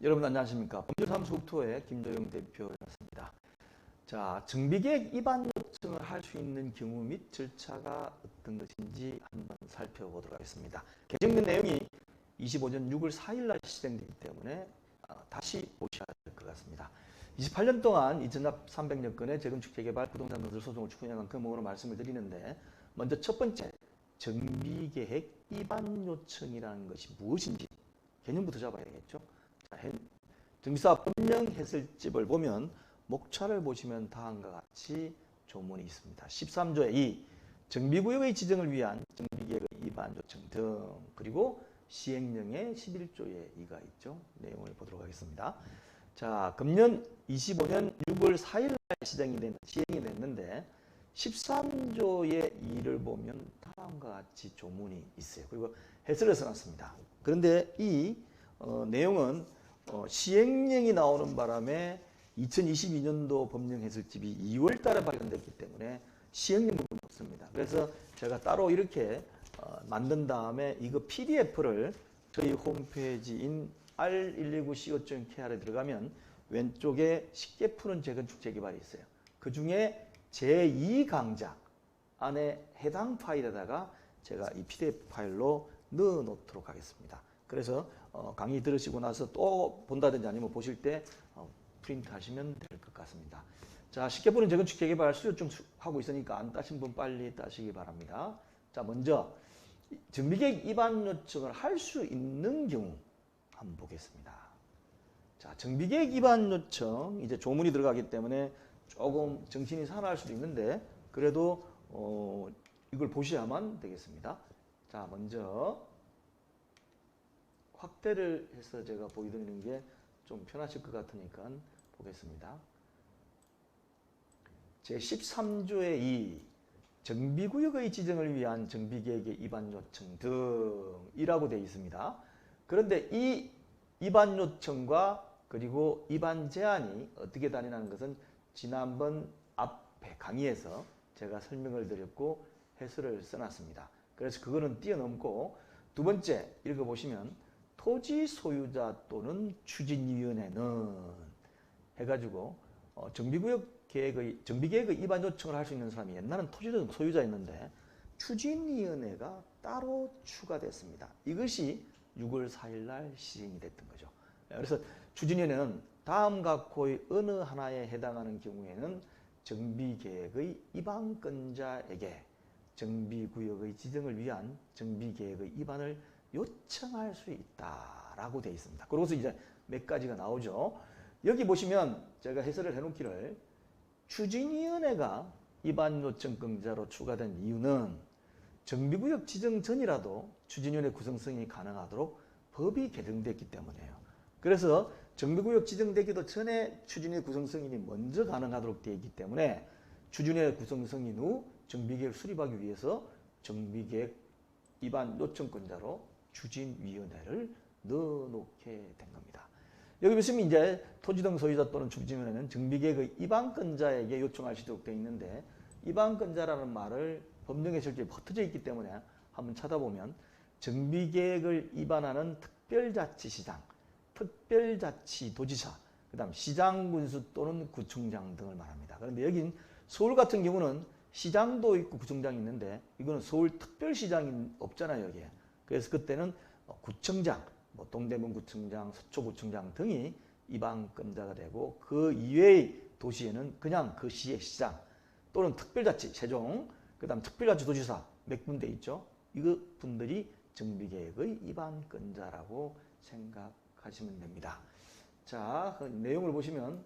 여러분 안녕하십니까. 법률사무소국토의 김도영 대표였습니다. 자, 정비계획 위반 요청을 할 수 있는 경우 및 절차가 어떤 것인지 한번 살펴보도록 하겠습니다. 개정된 내용이 25년 6월 4일 날 시행되기 때문에 어, 다시 보셔야 될 것 같습니다. 28년 동안 이전납 300여 건의 재건축 재개발 부동산 건설 소송을 추진한 금액으로 말씀을 드리는데 먼저 첫 번째 정비계획 위반 요청이라는 것이 무엇인지 개념부터 잡아야 겠죠 정비사 법령 해설집을 보면 목차를 보시면 다음과 같이 조문이 있습니다. 13조의 2 정비구역의 지정을 위한 정비계획의 위반 요청 등 그리고 시행령의 11조의 2가 있죠. 내용을 보도록 하겠습니다. 자, 금년 25년 6월 4일 날 시행이 된 시행이 됐는데 13조의 2를 보면 다음과 같이 조문이 있어요. 그리고 해설을 써놨습니다. 그런데 이 어, 내용은 어, 시행령이 나오는 바람에 2022년도 법령 해설집이 2월 달에 발견됐기 때문에 시행령 부분이 없습니다. 그래서 제가 따로 이렇게 어, 만든 다음에 이거 PDF를 저희 홈페이지인 r119co.kr에 들어가면 왼쪽에 쉽게 푸는 재건축 재개발이 있어요. 그 중에 제2강좌 안에 해당 파일에다가 제가 이 PDF 파일로 넣어 놓도록 하겠습니다. 그래서 어, 강의 들으시고 나서 또 본다든지 아니면 보실 때 어, 프린트 하시면 될 것 같습니다. 자, 쉽게 보는 재건축 재개발 수요 좀 하고 있으니까 안 따신 분 빨리 따시기 바랍니다. 자, 먼저 정비계획 위반 요청을 할 수 있는 경우 한번 보겠습니다. 자, 정비계획 위반 요청 이제 조문이 들어가기 때문에 조금 정신이 산화할 수도 있는데 그래도 어, 이걸 보셔야만 되겠습니다. 자, 먼저 확대를 해서 제가 보여드리는 게 좀 편하실 것 같으니까 보겠습니다. 제13조의 2 정비구역의 지정을 위한 정비계획의 위반 요청 등이라고 되어 있습니다. 그런데 이 위반 요청과 그리고 위반 제한이 어떻게 다니는 것은 지난번 앞에 강의에서 제가 설명을 드렸고 해설을 써놨습니다. 그래서 그거는 뛰어넘고 두 번째 읽어보시면 토지 소유자 또는 추진위원회는 해가지고 어, 정비구역 계획의 정비계획의 위반 요청을 할 수 있는 사람이 옛날은 토지 소유자였는데 추진위원회가 따로 추가됐습니다. 이것이 6월 4일 날 시행이 됐던 거죠. 그래서 추진위원회는 다음 각호의 어느 하나에 해당하는 경우에는 정비계획의 위반권자에게 정비구역의 지정을 위한 정비계획의 위반을 요청할 수 있다라고 되어 있습니다. 그러고서 이제 몇 가지가 나오죠. 여기 보시면 제가 해설을 해놓기를 추진위원회가 위반 요청권자로 추가된 이유는 정비구역 지정 전이라도 추진위원회 구성성이 가능하도록 법이 개정됐기 때문이에요. 그래서 정비구역 지정되기도 전에 추진위원회 구성성인이 먼저 가능하도록 되어 있기 때문에 추진위원회 구성성인 후 정비계획 수립하기 위해서 정비계획 위반 요청권자로 추진위원회를 넣어놓게 된 겁니다. 여기 보시면 이제 토지등 소유자 또는 추진위원회는 정비계획의 위반권자에게 요청할 수 있도록 되어 있는데 위반권자라는 말을 법령에 실제 흩어져 있기 때문에 한번 찾아보면 정비계획을 위반하는 특별자치시장, 특별자치도지사, 그 다음 시장군수 또는 구청장 등을 말합니다. 그런데 여긴 서울 같은 경우는 시장도 있고 구청장이 있는데 이거는 서울 특별시장이 없잖아요 여기에. 그래서 그때는 구청장, 뭐 동대문 구청장, 서초 구청장 등이 이방권자가 되고 그 이외의 도시에는 그냥 그 시의 시장 또는 특별자치 세종, 그 다음 특별자치 도지사 몇 군데 있죠. 이거 분들이 정비계획의 이방권자라고 생각하시면 됩니다. 자, 그 내용을 보시면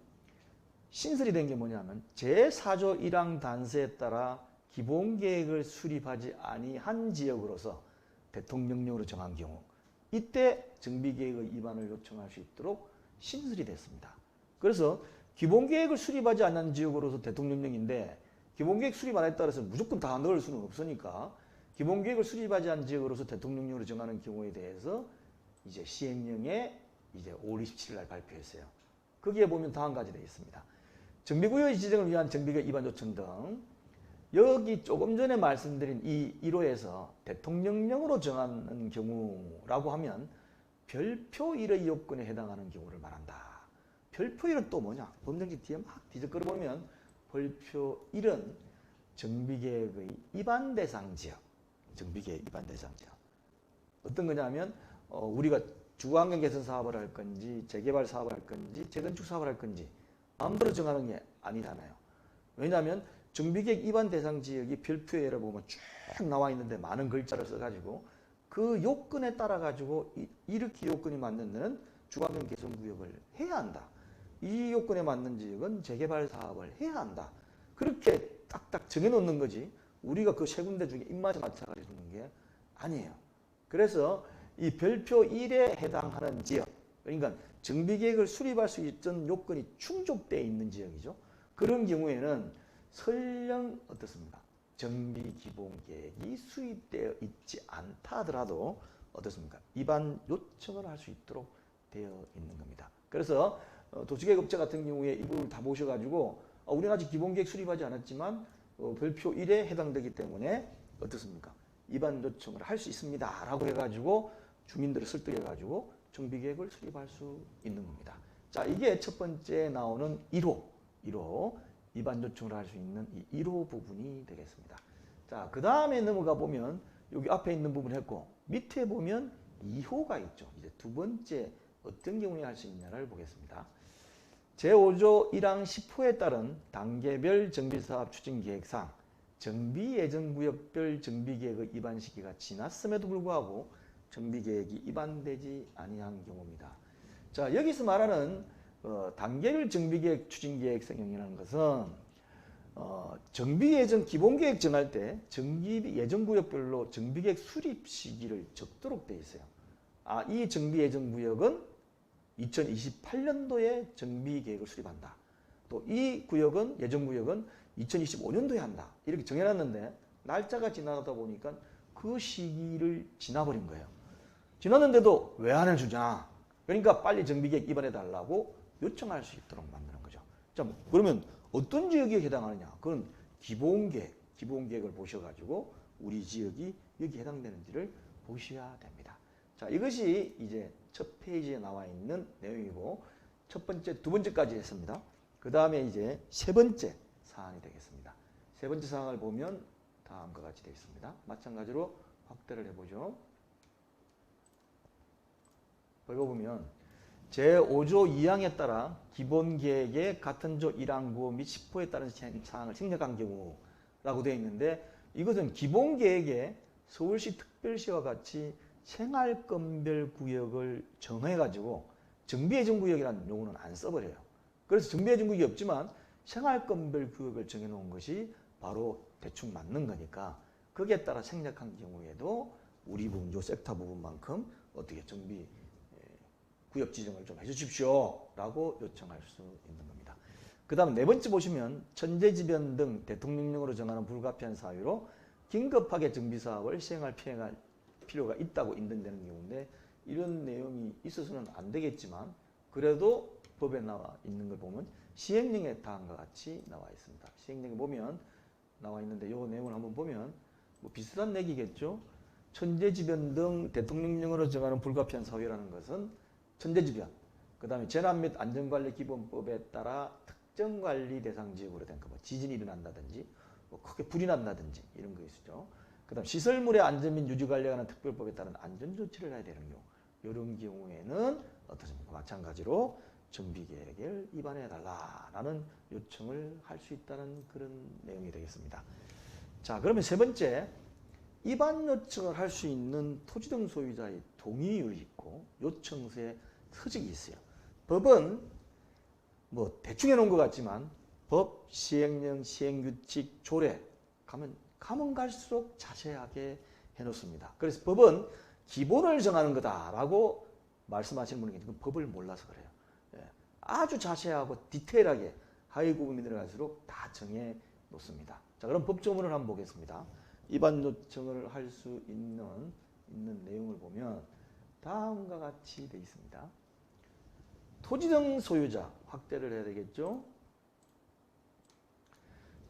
신설이 된 게 뭐냐면 제4조 1항 단서에 따라 기본계획을 수립하지 아니한 지역으로서 대통령령으로 정한 경우 이때 정비계획의 위반을 요청할 수 있도록 신설이 됐습니다. 그래서 기본계획을 수립하지 않는 지역으로서 대통령령인데 기본계획 수립 안 했다 해서 무조건 다 넣을 수는 없으니까 기본계획을 수립하지 않은 지역으로서 대통령령으로 정하는 경우에 대해서 이제 시행령에 이제 5월 27일 날 발표했어요. 거기에 보면 다음 가지 되어 있습니다. 정비구역 지정을 위한 정비계획 위반 요청 등 여기 조금 전에 말씀드린 이 1호에서 대통령령으로 정하는 경우라고 하면 별표 1의 요건에 해당하는 경우를 말한다. 별표 1은 또 뭐냐? 법정지 뒤에 막 뒤적거려 보면 별표 1은 정비계획의 위반 대상 지역. 정비계획 위반 대상 지역. 어떤 거냐면 어, 우리가 주거환경 개선 사업을 할 건지 재개발 사업을 할 건지 재건축 사업을 할 건지 마음대로 정하는 게 아니잖아요. 왜냐하면 정비계획 위반 대상 지역이 별표에를 보면 쭉 나와 있는데 많은 글자를 써가지고 그 요건에 따라 가지고 이- 이렇게 요건이 맞는 데는 주거환경 개선 구역을 해야 한다. 이 요건에 맞는 지역은 재개발 사업을 해야 한다. 그렇게 딱딱 정해놓는 거지. 우리가 그 세 군데 중에 입맛에 맞춰 가지고 주는 게 아니에요. 그래서 이 별표 1에 해당하는 지역, 그러니까 정비계획을 수립할 수 있던 요건이 충족되어 있는 지역이죠. 그런 경우에는 설령 어떻습니까? 정비 기본 계획이 수립되어 있지 않다 하더라도 어떻습니까? 위반 요청을 할 수 있도록 되어 있는 겁니다. 그래서 어, 도시계획업체 같은 경우에 이 부분을 다 보셔가지고 어, 우리는 아직 기본 계획 수립하지 않았지만 어, 별표 1에 해당되기 때문에 어떻습니까? 위반 요청을 할 수 있습니다 라고 해가지고 주민들을 설득해가지고 정비계획을 수립할 수 있는 겁니다. 자, 이게 첫 번째 나오는 1호, 1호 위반 요청을 할 수 있는 이 1호 부분이 되겠습니다. 자, 그 다음에 넘어가 보면 여기 앞에 있는 부분 했고 밑에 보면 2호가 있죠. 이제 두 번째 어떤 경우에 할 수 있냐를 보겠습니다. 제5조 1항 10호에 따른 단계별 정비사업 추진계획상 정비예정구역별 정비계획의 위반 시기가 지났음에도 불구하고 정비계획이 위반되지 아니한 경우입니다. 자 여기서 말하는 어, 단계별 정비계획 추진계획 성형이라는 것은 어, 정비예정 기본계획 정할 때 정비 예정구역별로 정비계획 수립 시기를 적도록 되어 있어요. 아, 이 정비예정구역은 2028년도에 정비계획을 수립한다. 또 이 구역은 예정구역은 2025년도에 한다. 이렇게 정해놨는데 날짜가 지나다 보니까 그 시기를 지나버린 거예요. 지났는데도 왜 안 해주냐? 그러니까 빨리 정비계획 입안해 달라고 요청할 수 있도록 만드는 거죠. 자, 그러면 어떤 지역에 해당하느냐? 그건 기본 계획, 기본 계획을 보셔가지고 우리 지역이 여기 해당되는지를 보셔야 됩니다. 자, 이것이 이제 첫 페이지에 나와 있는 내용이고 첫 번째, 두 번째까지 했습니다. 그 다음에 이제 세 번째 사안이 되겠습니다. 세 번째 사항을 보면 다음과 같이 되어 있습니다. 마찬가지로 확대를 해보죠. 읽어보면 제5조 2항에 따라 기본계획의 같은 조 1항 9호 및 10호에 따른 사항을 생략한 경우라고 되어 있는데 이것은 기본계획에 서울시 특별시와 같이 생활건별 구역을 정해가지고 정비예정구역이라는 용어는 안 써버려요. 그래서 정비예정구역이 없지만 생활건별 구역을 정해놓은 것이 바로 대충 맞는 거니까 거기에 따라 생략한 경우에도 우리 부분, 요 섹터 부분만큼 어떻게 정비 예, 구역 지정을 좀 해주십시오 라고 요청할 수 있는 겁니다. 그 다음 네 번째 보시면 천재지변 등 대통령령으로 정하는 불가피한 사유로 긴급하게 정비사업을 시행할 필요가 있다고 인정되는 경우인데 이런 내용이 있어서는 안 되겠지만 그래도 법에 나와 있는 걸 보면 시행령에 다음과 같이 나와 있습니다. 시행령에 보면 나와 있는데 이 내용을 한번 보면 뭐 비슷한 얘기겠죠. 천재지변 등 대통령령으로 정하는 불가피한 사유라는 것은 천재지변, 그 다음에 재난 및 안전관리 기본법에 따라 특정 관리 대상 지역으로 된 거, 뭐 지진이 일어난다든지, 뭐 크게 불이 난다든지 이런 거 있죠. 그 다음 시설물의 안전 및 유지 관리하는 특별법에 따른 안전 조치를 해야 되는 경우, 이런 경우에는 어떻습니까? 마찬가지로 정비계획을 위반해 달라라는 요청을 할 수 있다는 그런 내용이 되겠습니다. 자, 그러면 세 번째 위반 요청을 할 수 있는 토지 등 소유자의 동의율이 있고 요청서에 서적이 있어요. 법은 뭐 대충 해놓은 것 같지만 법, 시행령, 시행규칙, 조례 가면 가면 갈수록 자세하게 해놓습니다. 그래서 법은 기본을 정하는 거다라고 말씀하시는 분이 계시고 법을 몰라서 그래요. 예. 아주 자세하고 디테일하게 하위 구분이 들어갈수록 다 정해 놓습니다. 자, 그럼 법조문을 한번 보겠습니다. 위반 요청을 할 수 있는 있는 내용을 보면 다음과 같이 되어 있습니다. 토지 등 소유자 확대를 해야 되겠죠.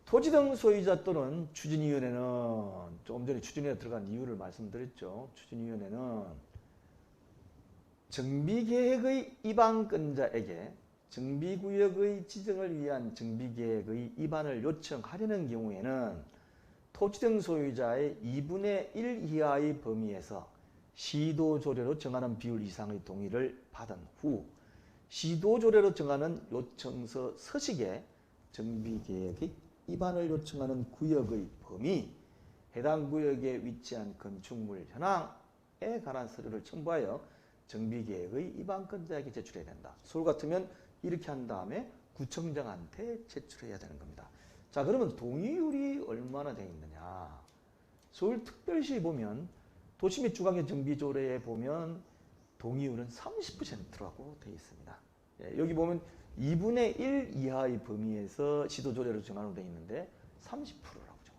토지 등 소유자 또는 추진위원회는 조금 전에 추진위에 들어간 이유를 말씀드렸죠. 추진위원회는 정비계획의 이반권자에게 정비구역의 지정을 위한 정비계획의 이반을 요청하려는 경우에는 토지등 소유자의 2분의 1 이하의 범위에서 시도조례로 정하는 비율 이상의 동의를 받은 후 시도조례로 정하는 요청서 서식에 정비계획의 이반을 요청하는 구역의 범위, 해당 구역에 위치한 건축물 현황에 관한 서류를 첨부하여 정비계획의 이반권자에게 제출해야 된다. 서울 같으면 이렇게 한 다음에 구청장한테 제출해야 되는 겁니다. 자 그러면 동의율이 얼마나 되어 있느냐. 서울특별시 보면 도시 및 주거환경 정비조례에 보면 동의율은 30%라고 되어 있습니다. 예, 여기 보면 2분의 1 이하의 범위에서 시도조례로 정하는 되어 있는데 30%라고 정하죠.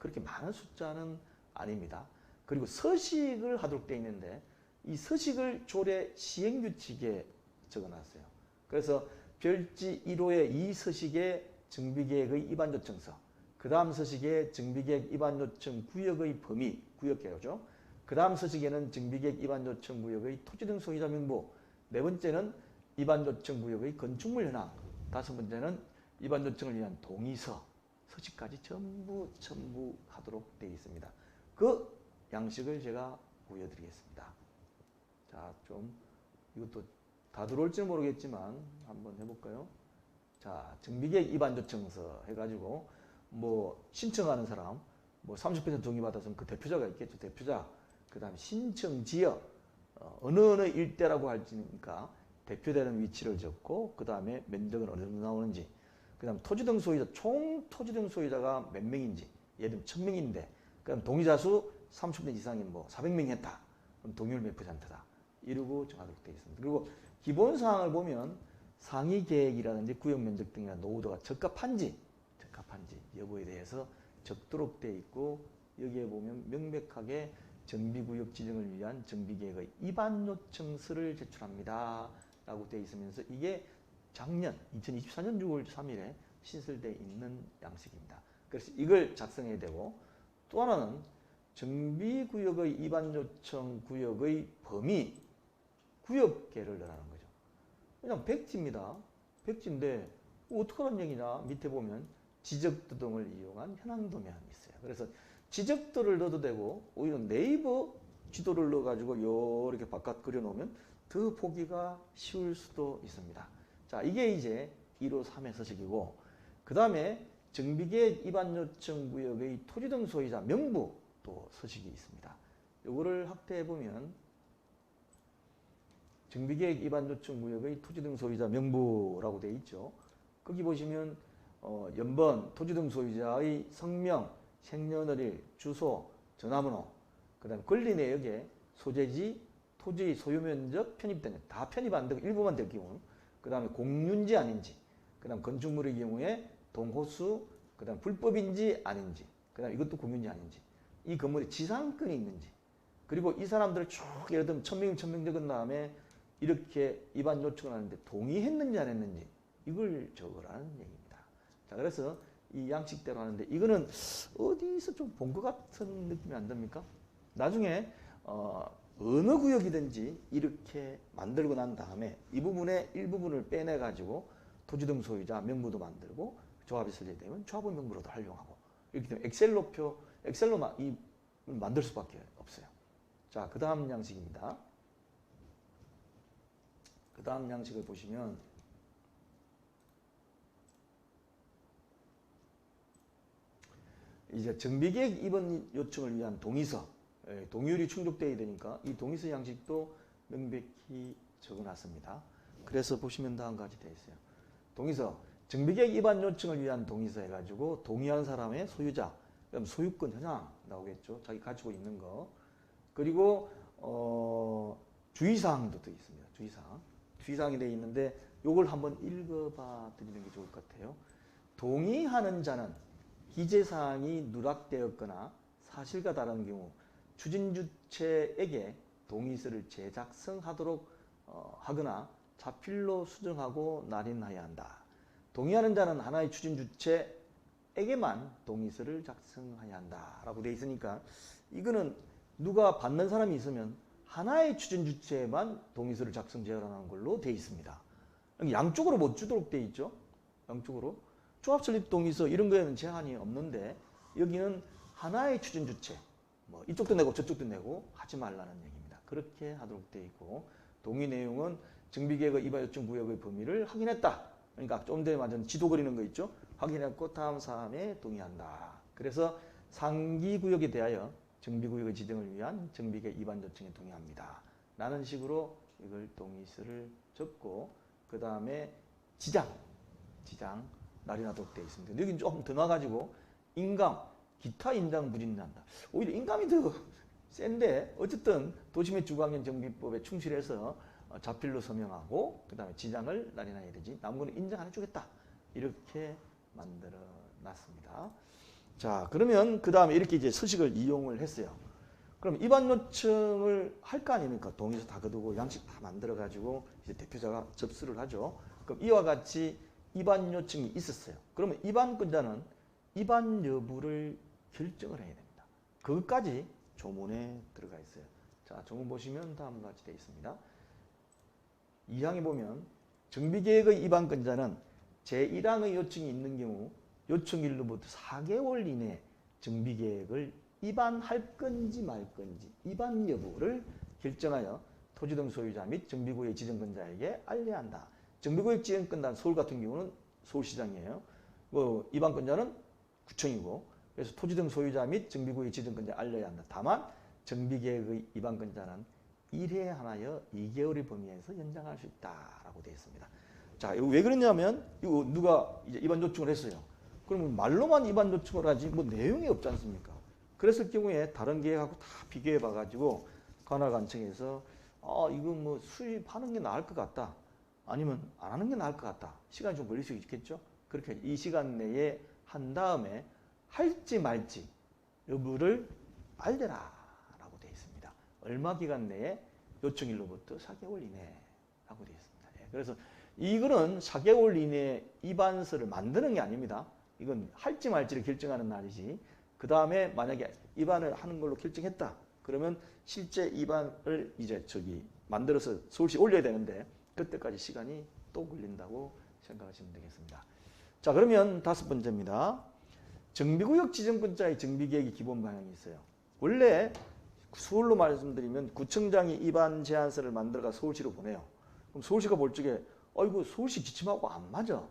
그렇게 많은 숫자는 아닙니다. 그리고 서식을 하도록 되어 있는데 이 서식을 조례 시행규칙에 적어놨어요. 그래서 별지 1호의 이 서식에 정비계획의 위반 요청서, 그 다음 서식에 정비계획 위반 요청 구역의 범위, 구역계획이죠. 그 다음 서식에는 정비계획 위반 요청 구역의 토지 등 소유자 명부, 네 번째는 위반 요청 구역의 건축물 현황, 다섯 번째는 위반 요청을 위한 동의서, 서식까지 전부 첨부하도록 되어 있습니다. 그 양식을 제가 보여드리겠습니다. 자, 좀 이것도 다 들어올지는 모르겠지만 한번 해볼까요? 자, 정비계획 위반 요청서 해가지고 뭐 신청하는 사람 뭐 30% 동의받았으면 그 대표자가 있겠죠. 대표자. 그 다음에 신청 지역 어, 어느 어느 일대라고 할지니까 대표되는 위치를 적고 그 다음에 면적은 어느 정도 나오는지 그 다음 토지 등 소유자 총 토지 등 소유자가 몇 명인지 예를 들면 1000명인데 그 다음 동의자 수 30명 이상인 뭐 400명이 했다. 그럼 동의율 몇 퍼센트다. 이러고 정하도록 되어 있습니다. 그리고 기본 사항을 보면 상위 계획이라든지 구역 면적 등이나 노후도가 적합한지 적합한지 여부에 대해서 적도록 되어 있고 여기에 보면 명백하게 정비구역 지정을 위한 정비계획의 위반 요청서를 제출합니다. 라고 되어 있으면서 이게 작년 2024년 6월 3일에 신설되어 있는 양식입니다. 그래서 이걸 작성해야 되고 또 하나는 정비구역의 위반 요청 구역의 범위 구역계를 넣으라는 거죠. 그냥 백지입니다. 백지인데 어떻게 하는 얘기냐 밑에 보면 지적도 등을 이용한 현황 도면이 있어요. 그래서 지적도를 넣어도 되고 오히려 네이버 지도를 넣어가지고 이렇게 바깥 그려놓으면 더 보기가 쉬울 수도 있습니다. 자 이게 이제 1호 3의 서식이고 그 다음에 정비계획 위반 요청 구역의 토지 등 소유자 명부 또 서식이 있습니다. 요거를 확대해 보면 정비계획 위반 요청 구역의 토지 등 소유자 명부라고 되어 있죠. 거기 보시면 어, 연번 토지 등 소유자의 성명, 생년월일, 주소, 전화번호, 그 다음에 권리 내역에 소재지, 토지 소유 면적 편입되는 다 편입 안 되고 일부만 될 경우, 그 다음에 공유인지 아닌지, 그 다음 건축물의 경우에 동호수, 그 다음 불법인지 아닌지, 그 다음 이것도 공유인지 아닌지, 이 건물에 지상권이 있는지, 그리고 이 사람들을 쭉 예를 들면 천명 천명 적은 다음에 이렇게 위반 요청을 하는데 동의했는지 안 했는지 이걸 적으라는 얘기입니다. 자, 그래서 이 양식대로 하는데 이거는 어디서 좀 본 것 같은 느낌이 안 듭니까? 나중에 어, 어느 구역이든지 이렇게 만들고 난 다음에 이 부분의 일부분을 빼내 가지고 토지 등 소유자 명부도 만들고 조합이 설계되면 조합원 명부로도 활용하고 이렇게 되면 엑셀로 표 엑셀로만 이 만들 수밖에 없어요. 자, 그 다음 양식입니다. 그 다음 양식을 보시면 이제 정비계획 입원 요청을 위한 동의서 예, 동의율이 충족되어야 되니까 이 동의서 양식도 명백히 적어놨습니다. 그래서 보시면 다음과 같이 되어 있어요. 동의서 정비계획 입원 요청을 위한 동의서 해가지고 동의한 사람의 소유자 그럼 소유권 현황 나오겠죠. 자기 가지고 있는 거 그리고 어, 주의사항도 더 있습니다. 주의사항 주의사항이 되어 있는데 이걸 한번 읽어봐 드리는 게 좋을 것 같아요. 동의하는 자는 기재사항이 누락되었거나 사실과 다른 경우 추진주체에게 동의서를 제작성하도록 어, 하거나 자필로 수정하고 날인하여야 한다. 동의하는 자는 하나의 추진주체에게만 동의서를 작성해야 한다라고 되어 있으니까 이거는 누가 받는 사람이 있으면 하나의 추진 주체만 동의서를 작성 제한하는 걸로 돼 있습니다. 양쪽으로 못 주도록 돼 있죠. 양쪽으로 조합 설립 동의서 이런 거에는 제한이 없는데 여기는 하나의 추진 주체 뭐 이쪽도 내고 저쪽도 내고 하지 말라는 얘기입니다. 그렇게 하도록 돼 있고 동의 내용은 정비계획의 이반 요청 구역의 범위를 확인했다. 그러니까 좀 전에 말한 지도 그리는 거 있죠. 확인했고 다음 사항에 동의한다. 그래서 상기 구역에 대하여 정비구역의 지정을 위한 정비계 입안 요청에 동의합니다. 라는 식으로 이걸 동의서를 적고 그 다음에 지장, 지장 날인하도록 되어 있습니다. 여기 조금 더 나가지고 인감, 기타 인장 부진난다. 오히려 인감이 더 센데 어쨌든 도심의 주관경 정비법에 충실해서 어, 자필로 서명하고 그 다음에 지장을 날인해야 되지 남은 거는 인정 안 해주겠다 이렇게 만들어 놨습니다. 자 그러면 그 다음에 이렇게 이제 서식을 이용을 했어요. 그럼 입안 요청을 할 거 아닙니까? 동의서 다 거두고 양식 다 만들어 가지고 이제 대표자가 접수를 하죠. 그럼 이와 같이 입안 요청이 있었어요. 그러면 입안권자는 입안 여부를 결정을 해야 됩니다. 그것까지 조문에 들어가 있어요. 자, 조문 보시면 다음과 같이 되어 있습니다. 2항에 보면 정비계획의 입안권자는 제1항의 요청이 있는 경우 요청일로부터 4개월 이내 정비계획을 입안할 건지 말 건지 입안 여부를 결정하여 토지 등 소유자 및 정비구역 지정권자에게 알려야 한다. 정비구역 지정권자는 서울 같은 경우는 서울시장이에요. 뭐 입안권자는 구청이고 그래서 토지 등 소유자 및 정비구역 지정권자에 알려야 한다. 다만 정비계획의 입안권자는 1회 하나여 2개월의 범위에서 연장할 수 있다라고 되어 있습니다. 자, 이거 왜 그러냐면 이거 누가 이제 입안 요청을 했어요. 그러면 말로만 요청을 하지 뭐 내용이 없지 않습니까? 그랬을 경우에 다른 계획하고 다 비교해 봐가지고 관할관청에서 어 이거 뭐 수입하는 게 나을 것 같다. 아니면 안 하는 게 나을 것 같다. 시간이 좀 걸릴 수 있겠죠? 그렇게 이 시간 내에 한 다음에 할지 말지 여부를 알려라 라고 되어 있습니다. 얼마 기간 내에 요청일로부터 4개월 이내 라고 되어 있습니다. 예, 그래서 이거는 4개월 이내 입안서를 만드는 게 아닙니다. 이건 할지 말지를 결정하는 날이지. 그 다음에 만약에 입안을 하는 걸로 결정했다. 그러면 실제 입안을 이제 저기 만들어서 서울시 올려야 되는데 그때까지 시간이 또 걸린다고 생각하시면 되겠습니다. 자 그러면 다섯 번째입니다. 정비구역 지정권자의 정비계획의 기본 방향이 있어요. 원래 서울로 말씀드리면 구청장이 입안 제안서를 만들어가 서울시로 보내요. 그럼 서울시가 볼 적에 어이구 서울시 지침하고 안 맞아.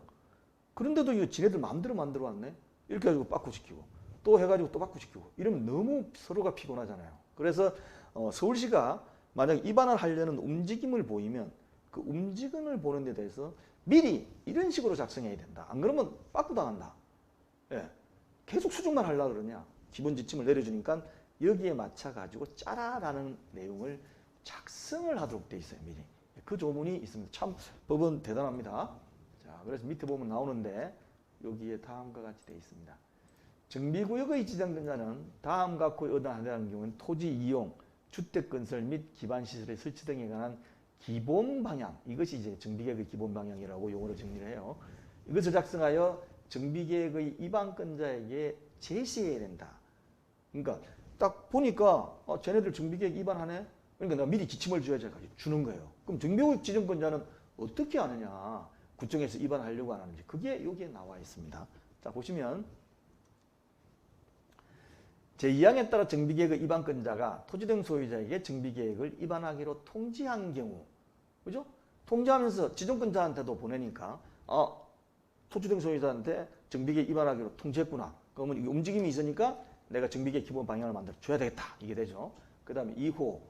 그런데도 이거 지네들 마음대로 만들어 왔네. 이렇게 해가지고 빠꾸시키고 또 해가지고 또 바꾸시키고 이러면 너무 서로가 피곤하잖아요. 그래서 어, 서울시가 만약 입안을 하려는 움직임을 보이면 그 움직임을 보는 데 대해서 미리 이런 식으로 작성해야 된다. 안 그러면 빠꾸당한다. 예. 계속 수정만 하려고 그러냐. 기본 지침을 내려주니까 여기에 맞춰 가지고 짜라라는 내용을 작성을 하도록 돼 있어요. 미리. 그 조문이 있습니다. 참 법은 대단합니다. 자, 그래서 밑에 보면 나오는데 여기에 다음과 같이 돼 있습니다. 정비구역의 지정권자는 다음 갖고 얻어내는 경우는 토지 이용, 주택 건설 및 기반 시설의 설치 등에 관한 기본 방향 이것이 이제 정비계획의 기본 방향이라고 용어로 정리를 해요. 이것을 작성하여 정비계획의 입안권자에게 제시해야 된다. 그러니까 딱 보니까 어, 쟤네들 정비계획 입안하네. 그러니까 내가 미리 지침을 줘야지 주는 거예요. 그럼 정비계획 지정권자는 어떻게 아느냐? 구청에서 입안하려고 안 하는지 그게 여기에 나와 있습니다. 자 보시면 제2항에 따라 정비계획의 입안권자가 토지 등 소유자에게 정비계획을 입안하기로 통지한 경우 그죠? 통지하면서 지정권자한테도 보내니까 어, 토지 등 소유자한테 정비계획 입안하기로 통지했구나. 그러면 움직임이 있으니까 내가 정비계획 기본 방향을 만들어 줘야 되겠다. 이게 되죠. 그 다음에 2호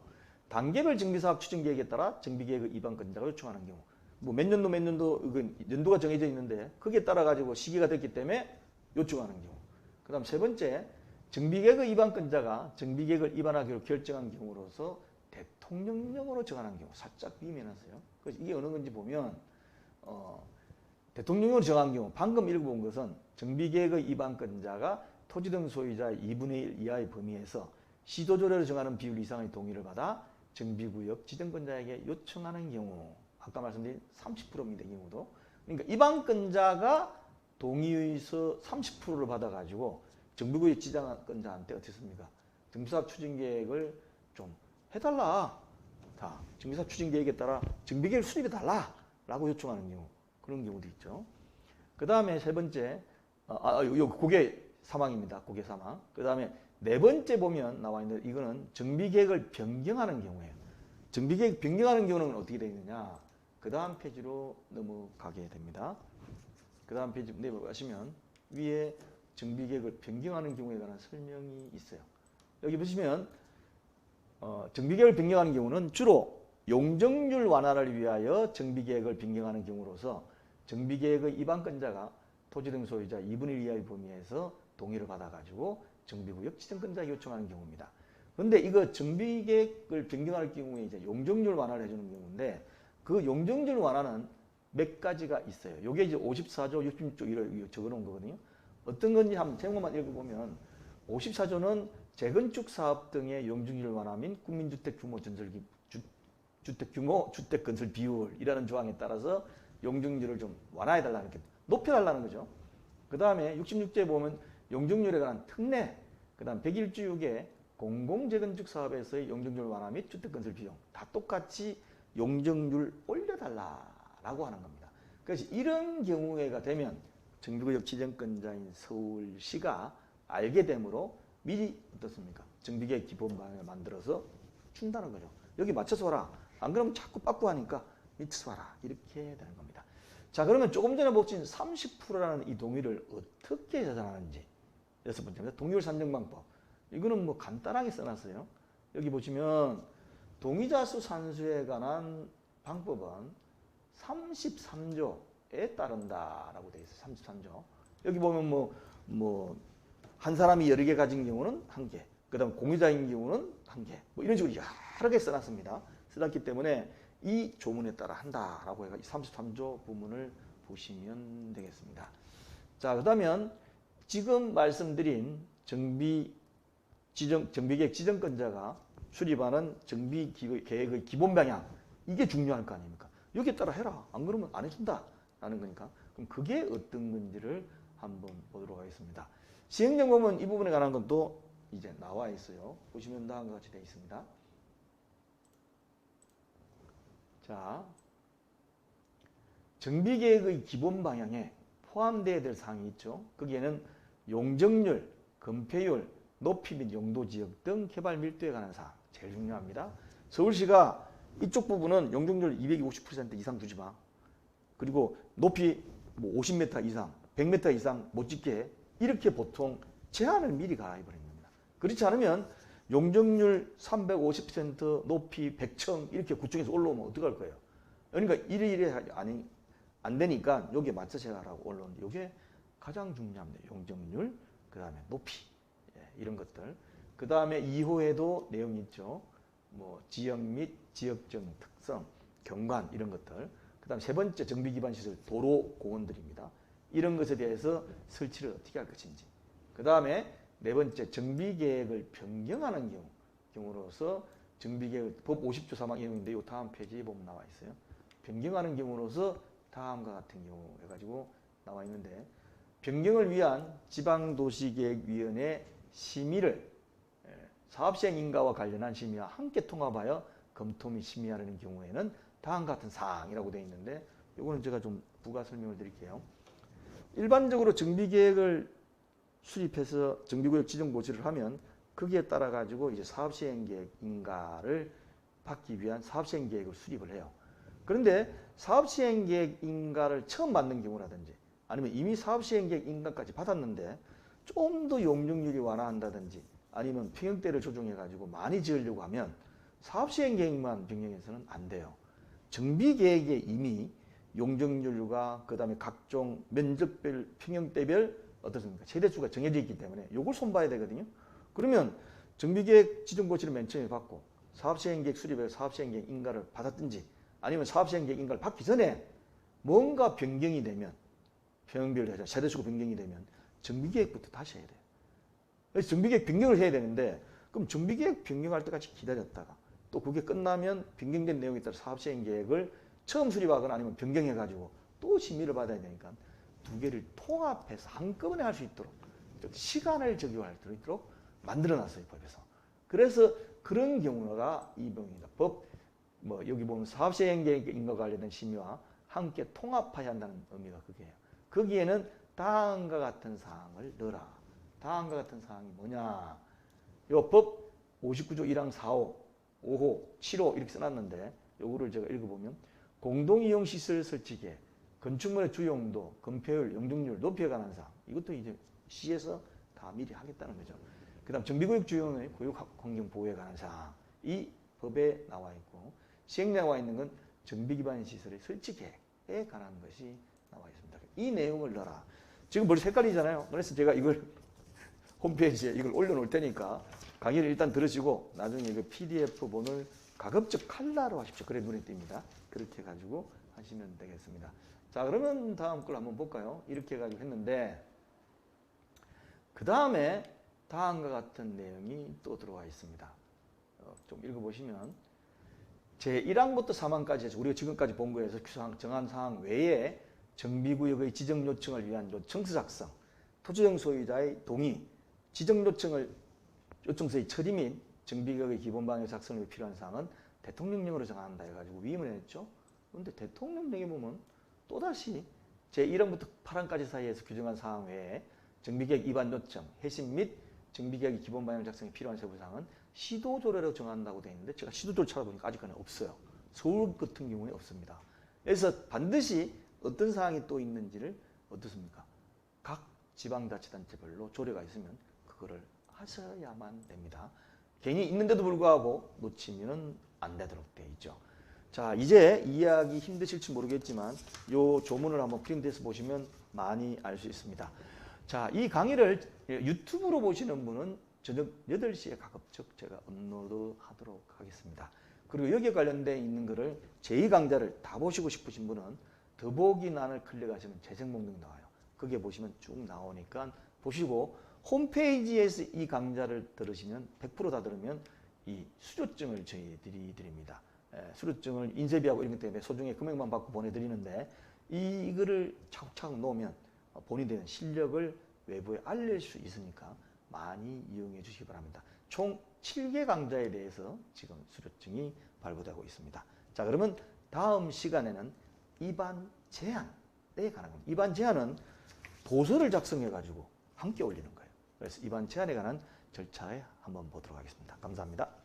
단계별 정비사업 추진 계획에 따라 정비계획의 입안권자가 요청하는 경우 뭐 몇 년도 몇 년도 이건 연도가 정해져 있는데 거기에 따라 가지고 시기가 됐기 때문에 요청하는 경우 그 다음 세 번째 정비계획의 입안권자가 정비계획을 입안하기로 결정한 경우로서 대 통령령으로 정하는 경우 살짝 비면하세요. 그래서 이게 어느 건지 보면 어, 대통령령으로 정한 경우 방금 읽어본 것은 정비계획의 입안권자가 토지 등 소유자 2분의 1 이하의 범위에서 시도조례로 정하는 비율 이상의 동의를 받아 정비구역 지정권자에게 요청하는 경우 아까 말씀드린 30%입니다. 이 경우도 그러니까 입안권자가 동의의서 30%를 받아가지고 정부구역 지정권자한테 어떻습니까? 정비사업 추진 계획을 좀 해달라. 자, 정비사업 추진 계획에 따라 정비계획 수립해 달라라고 요청하는 경우 그런 경우도 있죠. 그 다음에 세 번째, 어, 아, 요, 요 고개 사망입니다. 고개 사망. 그 다음에 네 번째 보면 나와 있는데 이거는 정비 계획을 변경하는 경우예요. 정비 계획 변경하는 경우는 어떻게 되어 있느냐? 그 다음 페이지로 넘어가게 됩니다. 그 다음 페이지 내려가시면 위에 정비 계획을 변경하는 경우에 관한 설명이 있어요. 여기 보시면 어, 정비계획을 변경하는 경우는 주로 용적률 완화를 위하여 정비계획을 변경하는 경우로서 정비계획의 입안권자가 토지 등 소유자 2분의 1 이하의 범위에서 동의를 받아가지고 정비구역 지정권자에게 요청하는 경우입니다. 그런데 이거 정비계획을 변경할 경우에 이제 용적률 완화를 해주는 경우인데 그 용적률 완화는 몇 가지가 있어요. 요게 이제 54조, 66조 이렇게 적어놓은 거거든요. 어떤 건지 한번 제목만 읽어보면 54조는 재건축 사업 등의 용적률 완화 및 국민주택 규모 전설 기- 주, 주택 규모, 주택 건설 비율이라는 조항에 따라서 용적률을 좀 완화해 달라는 게 높여 달라는 거죠. 그 다음에 66조에 보면 용적률에 관한 특례, 그 다음 101주육에 공공 재건축 사업에서의 용적률 완화 및 주택 건설 비용 다 똑같이 용적률 올려 달라라고 하는 겁니다. 그래서 이런 경우가 되면 정비구역 지정권자인 서울시가 알게 되므로 미리 어떻습니까? 정비계획 기본 방향을 만들어서 준다는 거죠. 여기 맞춰서 와라. 안 그러면 자꾸 빠꾸 하니까 미쳐서 와라. 이렇게 되는 겁니다. 자 그러면 조금 전에 보신 30%라는 이 동의를 어떻게 저장하는지 여섯 번째입니다. 동의율 산정 방법. 이거는 뭐 간단하게 써놨어요. 여기 보시면 동의자 수 산수에 관한 방법은 33조에 따른다라고 되어 있어요. 33조. 여기 보면 뭐 뭐 한 사람이 여러 개 가진 경우는 한 개, 그 다음 공유자인 경우는 한 개, 뭐 이런 식으로 여러 개 써놨습니다. 써놨기 때문에 이 조문에 따라 한다라고 해가 33조 부문을 보시면 되겠습니다. 자, 그 다음엔 지금 말씀드린 정비 지정 정비계획 지정권자가 수립하는 정비 기- 계획의 기본 방향 이게 중요할 거 아닙니까? 여기에 따라 해라. 안 그러면 안 해준다 라는 거니까. 그럼 그게 어떤 건지를 한번 보도록 하겠습니다. 시행령 보면 이 부분에 관한 건또 이제 나와 있어요. 보시면 다음과 같이 되어 있습니다. 자, 정비계획의 기본 방향에 포함되어야 될 사항이 있죠. 거기에는 용적률, 건폐율, 높이 및 용도 지역 등 개발 밀도에 관한 사항 제일 중요합니다. 서울시가 이쪽 부분은 용적률 250% 이상 두지 마. 그리고 높이 뭐 50m 이상, 100m 이상 못 짓게 해. 이렇게 보통 제한을 미리 겁니다. 그렇지 않으면 용적률 350% 높이 100층 이렇게 구청에서 올라오면 어떡할 거예요? 그러니까 이래 이래 아니 안 되니까 여기에 맞춰서 하라고 올라오는데 이게 가장 중요합니다. 용적률, 그 다음에 높이 예, 이런 것들. 그 다음에 2호에도 내용이 있죠. 뭐 지역 및 지역적 특성, 경관 이런 것들. 그 다음 세 번째 정비 기반 시설 도로 공원들입니다. 이런 것에 대해서 설치를 어떻게 할 것인지. 그 다음에 네 번째 정비 계획을 변경하는 경우 경우로서 정비 계획 법 50조 3항 내용인데 이 다음 페이지에 보면 나와 있어요. 변경하는 경우로서 다음과 같은 경우 해가지고 나와 있는데 변경을 위한 지방도시계획위원회 심의를 예, 사업시행 인가와 관련한 심의와 함께 통합하여 검토 및 심의하려는 경우에는 다음과 같은 사항이라고 되어 있는데 이거는 제가 좀 부가 설명을 드릴게요. 일반적으로 정비계획을 수립해서 정비구역 지정 고지를 하면 거기에 따라 가지고 이제 사업시행계획 인가를 받기 위한 사업시행계획을 수립을 해요. 그런데 사업시행계획 인가를 처음 받는 경우라든지 아니면 이미 사업시행계획 인가까지 받았는데 좀 더 용적률이 완화한다든지 아니면 평형대를 조정해 가지고 많이 지으려고 하면 사업시행계획만 변경해서는 안 돼요. 정비계획에 이미 용적률과 그다음에 각종 면적별 평형대별 어떻습니까? 세대수가 정해져 있기 때문에 요걸 손봐야 되거든요. 그러면 정비계획 지정 고지를 맨 처음에 받고 사업시행계획 수립에 사업시행계획 인가를 받았든지 아니면 사업시행계획 인가를 받기 전에 뭔가 변경이 되면 평형별로 해서 세대수가 변경이 되면 정비계획부터 다시 해야 돼요. 그래서 정비계획 변경을 해야 되는데 그럼 정비계획 변경할 때까지 기다렸다가 또 그게 끝나면 변경된 내용에 따라 사업시행계획을 처음 수립하거나 아니면 변경해가지고 또 심의를 받아야 되니까 두 개를 통합해서 한꺼번에 할 수 있도록 시간을 적용할 수 있도록 만들어놨어요 법에서. 그래서 그런 경우가 이 법입니다. 법 뭐 여기 보면 사업시행계획인과 관련된 심의와 함께 통합해야 한다는 의미가 그게요. 거기에는 다음과 같은 사항을 넣어라. 다음과 같은 사항이 뭐냐? 요법 59조 1항 4호, 5호, 7호 이렇게 써놨는데 요거를 제가 읽어보면 공동이용 시설 설치계, 건축물의 주용도, 건폐율, 용적률 높여 관한 사항 이것도 이제 시에서 다 미리 하겠다는 거죠. 그 다음 정비구역 주용의 구역 환경 보호에 관한 사항 이 법에 나와 있고 시행령에 나와 있는 건 정비 기반 시설의 설치 계획에 관한 것이 나와 있습니다. 이 내용을 넣어라. 지금 벌써 헷갈리잖아요. 그래서 제가 이걸 홈페이지에 이걸 올려놓을 테니까 강의를 일단 들으시고 나중에 그 PDF본을 가급적 칼라로 하십시오. 그래 눈에 띕니다. 그렇게 해가지고 하시면 되겠습니다. 자 그러면 다음 걸 한번 볼까요? 이렇게 해가지고 했는데 그 다음에 다음과 같은 내용이 또 들어와 있습니다. 어, 좀 읽어보시면 제1항부터 3항까지 해서 우리가 지금까지 본 거에서 정한 사항 외에 정비구역의 지정 요청을 위한 요청서 작성, 토지정 소유자의 동의, 지정 요청을 요청서의 처리 및 정비구역의 기본 방향 작성을 위해 필요한 사항은 대통령령으로 정한다 해가지고 위임을 했죠. 그런데 대통령령에 보면 또다시 제1항부터 8항까지 사이에서 규정한 사항 외에 정비계획 위반 요청, 해심 및 정비계획의 기본 방향 작성에 필요한 세부 사항은 시도조례로 정한다고 되어 있는데 제가 시도조례 찾아보니까 아직까지 없어요. 서울 같은 경우에 없습니다. 그래서 반드시 어떤 사항이 또 있는지를 어떻습니까? 각 지방자치단체별로 조례가 있으면 그거를 하셔야만 됩니다. 괜히 있는데도 불구하고 놓치면 안 되도록 되어 있죠. 자, 이제 이해하기 힘드실지 모르겠지만 요 조문을 한번 프린트해서 보시면 많이 알 수 있습니다. 자, 이 강의를 유튜브로 보시는 분은 저녁 8시에 가급적 제가 업로드 하도록 하겠습니다. 그리고 여기에 관련된 있는 거를 제2강좌를 다 보시고 싶으신 분은 더보기란을 클릭하시면 재생 목록 나와요. 거기에 보시면 쭉 나오니까 보시고 홈페이지에서 이 강좌를 들으시면 100%다 들으면 이 수료증을 저희들이 드립니다. 예, 수료증을 인쇄비하고 이런 것 때문에 소중히 금액만 받고 보내드리는데 이- 이거를 차곡차곡 놓으면 어, 본인에 대한 실력을 외부에 알릴 수 있으니까 많이 이용해 주시기 바랍니다. 총 7개 강좌에 대해서 지금 수료증이 발부되고 있습니다. 자, 그러면 다음 시간에는 입안 제한에 관한 겁니다. 입안 제한은 도서를 작성해 가지고 함께 올리는 거예요. 그래서 입안 제한에 관한 절차에 한번 보도록 하겠습니다. 감사합니다.